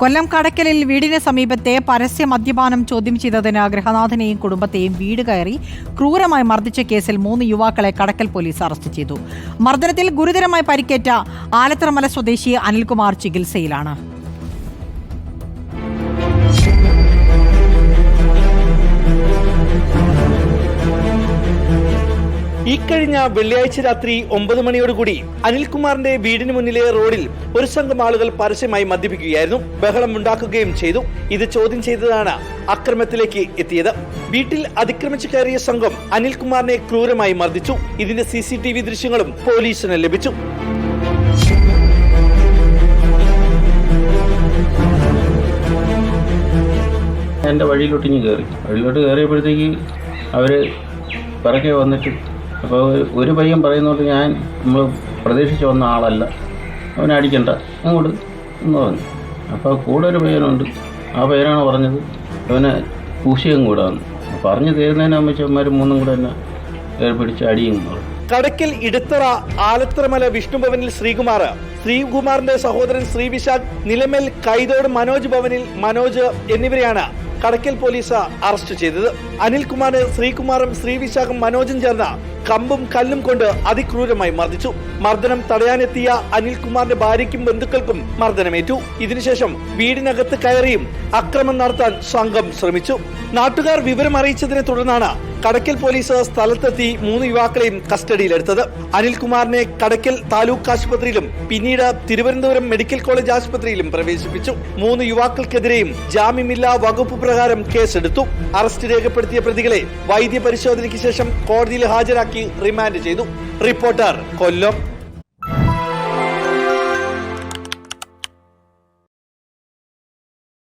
കൊല്ലം കടക്കലിൽ വീടിന് സമീപത്തെ പരസ്യ മദ്യപാനം ചോദ്യം ചെയ്തതിന് ഗൃഹനാഥനെയും കുടുംബത്തെയും വീട് കയറി ക്രൂരമായി മർദ്ദിച്ച കേസിൽ മൂന്ന് യുവാക്കളെ കടക്കൽ പോലീസ് അറസ്റ്റ് ചെയ്തു. മർദ്ദനത്തിൽ ഗുരുതരമായി പരിക്കേറ്റ ആലത്തറമല സ്വദേശി അനിൽകുമാർ ചികിത്സയിലാണ്. ഇക്കഴിഞ്ഞ വെള്ളിയാഴ്ച രാത്രി ഒമ്പത് മണിയോടുകൂടി അനിൽകുമാറിന്റെ വീടിന് മുന്നിലെ റോഡിൽ ഒരു സംഘം ആളുകൾ പരസ്യമായി മദ്യപിക്കുകയായിരുന്നു. ബഹളം ഉണ്ടാക്കുകയും ചെയ്തു. ഇത് ചോദ്യം ചെയ്തതാണ് അക്രമത്തിലേക്ക് എത്തിയത്. വീട്ടിൽ അതിക്രമിച്ചു കയറിയ സംഘം അനിൽകുമാറിനെ ക്രൂരമായി മർദ്ദിച്ചു. ഇതിന്റെ സി സി ടി വി ദൃശ്യങ്ങളും പോലീസിന് ലഭിച്ചു. എന്റെ വഴിയിലോട്ട് ഇനി കയറി വഴിയിലോട്ട് കയറിയപ്പോഴത്തേക്ക് അവർ പിറകെ വന്നിട്ട് അപ്പോൾ ഒരു പയ്യൻ പറയുന്നോണ്ട് ഞാൻ നമ്മൾ പ്രതീക്ഷിച്ച് വന്ന ആളല്ല. അവനെ അടിക്കണ്ട. അങ്ങോട്ട് എന്ന് പറഞ്ഞു അപ്പോൾ കൂടെ ഒരു പയ്യനുണ്ട്. ആ പയ്യനാണ് പറഞ്ഞത് അവനെ പൂശിയും കൂടാന്ന് പറഞ്ഞു തീരുന്നതിന് അമ്മച്ചന്മാർ മൂന്നും കൂടെ കയറി പിടിച്ച് അടിയും കടക്കൽ ഇടത്തറ ആലത്തറമല വിഷ്ണുഭവനിൽ ശ്രീകുമാർ ശ്രീകുമാറിന്റെ സഹോദരൻ ശ്രീവിശാഖ് നിലമേൽ കൈതോട് മനോജ് ഭവനിൽ മനോജ് എന്നിവരെയാണ് കടക്കൽ പോലീസ് അറസ്റ്റ് ചെയ്തത്. അനിൽകുമാർ ശ്രീകുമാറും ശ്രീവിശാഖും മനോജും ചേർന്ന കമ്പും കല്ലും കൊണ്ട് അതിക്രൂരമായി മർദ്ദിച്ചു. മർദ്ദനം തടയാനെത്തിയ അനിൽകുമാറിന്റെ ഭാര്യയ്ക്കും ബന്ധുക്കൾക്കും മർദ്ദനമേറ്റു. ഇതിനുശേഷം വീടിനകത്ത് കയറിയും അക്രമം നടത്താൻ സംഘം ശ്രമിച്ചു. നാട്ടുകാർ വിവരം അറിയിച്ചതിനെ തുടർന്നാണ് കടക്കൽ പോലീസ് സ്ഥലത്തെത്തി മൂന്ന് യുവാക്കളെയും കസ്റ്റഡിയിലെടുത്തത്. അനിൽകുമാറിനെ കടക്കൽ താലൂക്ക് ആശുപത്രിയിലും പിന്നീട് തിരുവനന്തപുരം മെഡിക്കൽ കോളേജ് ആശുപത്രിയിലും പ്രവേശിപ്പിച്ചു. മൂന്ന് യുവാക്കൾക്കെതിരെയും ജാമ്യമില്ലാ വകുപ്പ് പ്രകാരം കേസെടുത്തു. അറസ്റ്റ് രേഖപ്പെടുത്തിയ പ്രതികളെ വൈദ്യ പരിശോധനയ്ക്ക് ശേഷം കോടതിയിൽ ഹാജരാക്കി റിമാൻഡ് ചെയ്തു. റിപ്പോർട്ടർ കൊല്ലം.